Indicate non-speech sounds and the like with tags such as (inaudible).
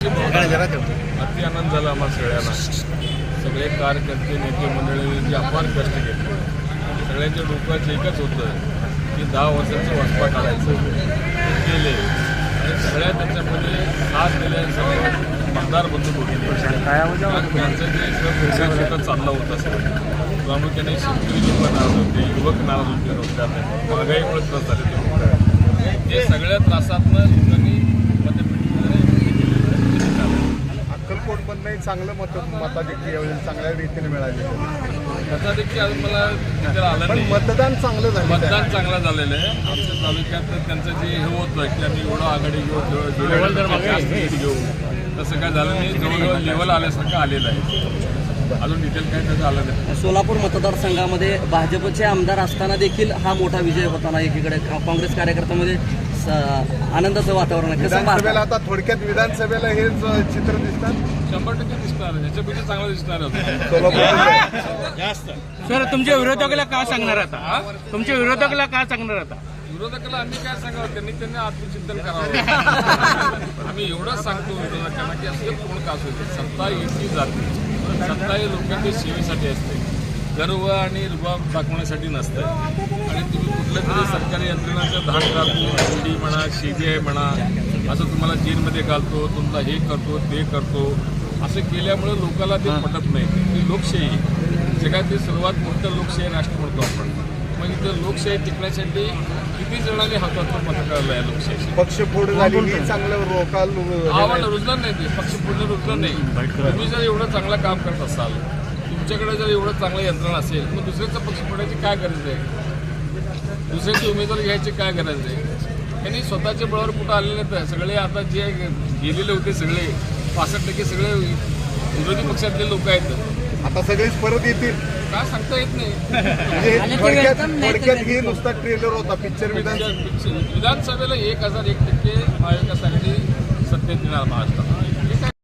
अति आनंद झाला आम्हा सगळ्यांना. सगळे कार्यकर्ते नेते मंडळी जे अपार कष्ट घेतले. सगळ्यांच्या डोक्याचं एकच होतं की दहा वर्षाचं वसपा काढायचं. केले. आणि सगळ्या त्याच्यामध्ये साथ दिल्यानंतर मतदार बंधू बघितले त्यांचं जे सगळं चाललं होतं सगळं प्रामुख्याने शेतकरी पण नाराज होते युवक नाराज होते रोजगार महागाईमुळे त्रस्त झाले ते. ते सगळ्या त्रासातनं चांगलं मत मताधिक्य यावेळी चांगल्या रीतीने मिळाले. त्याचा देखील अजून मला तिथे आलं पण नाही. मतदान चांगलं झालं मतदान चांगलं झालेलं आहे. आमच्या तालुक्यात त्यांचं जे हे होतं की आम्ही एवढं आघाडी घेऊ जास्त घेऊ तसं काय झालं नाही. जवळजवळ लेवल आल्यासारखं आलेलं आहे. अजून डिटेल काय त्याचं आलं नाही. सोलापूर मतदारसंघामध्ये भाजपचे आमदार असताना देखील हा मोठा विजय होताना एकीकडे. काँग्रेस कार्यकर्त्यामध्ये आनंदाचं वातावरण आहे. कसं विधानसभेला आता थोडक्यात विधानसभेला हेच अ, चित्र दिसतात. शंभर टक्के दिसणार ह्याच्यापेक्षा चांगलं दिसणार होतं. सोलापूर. सर तुमच्या विरोधकाला का सांगणार आता? तुमच्या विरोधकाला का सांगणार आता? विरोधकाला आम्ही काय सांगावं? त्यांनी त्यांनी आत्मचिंतन करावं. (laughs) आम्ही एवढंच सांगतो विरोधकांना की असं कोण का असू दे सत्ता युती जाते. सत्ता ही लोकांच्या सेवेसाठी असते. गर्व आणि रुबाब दाखवण्यासाठी नसतं आणि तुम्ही कुठल्या तरी सरकारी यंत्रणाचं धाक घालतो ईडी म्हणा सीबीआय म्हणा असं तुम्हाला जेलमध्ये घालतो तुमचा हे करतो ते करतो असं केल्यामुळे लोकांना ते पटत नाही. ही लोकशाही. जगातील सर्वात मोठं लोकशाही राष्ट्र म्हणतो आपण. मग इथं लोकशाही टिकण्यासाठी किती जणांनी हातात मत काढलं आहे लोकशाही पक्ष फोड झाली चांगलं रोकाल आव्हान रुजलं नाही ते. पक्ष पूर्ण रुजलं नाही. तुम्ही जर एवढं चांगलं काम करत असाल तुमच्याकडे जर एवढं चांगलं यंत्रणा असेल मग दुसऱ्याचा पक्ष फोडायची काय गरज आहे? दुसऱ्याचे उमेदवार घ्यायची काय गरज आहे? त्यांनी स्वतःच्या बळावर कुठं आलेले नाही सगळे आता जे गेलेले होते सगळे पासष्ट टक्के सगळे विरोधी पक्षातले लोक आहेत. आता सगळेच परत येतील. काय सांगता येत नाही? हे नुसता ट्रेलर होता पिक्चर विधान विधानसभेला एक हजार एक टक्के महाविकास आघाडी सत्तेत येणार महाराष्ट्रात.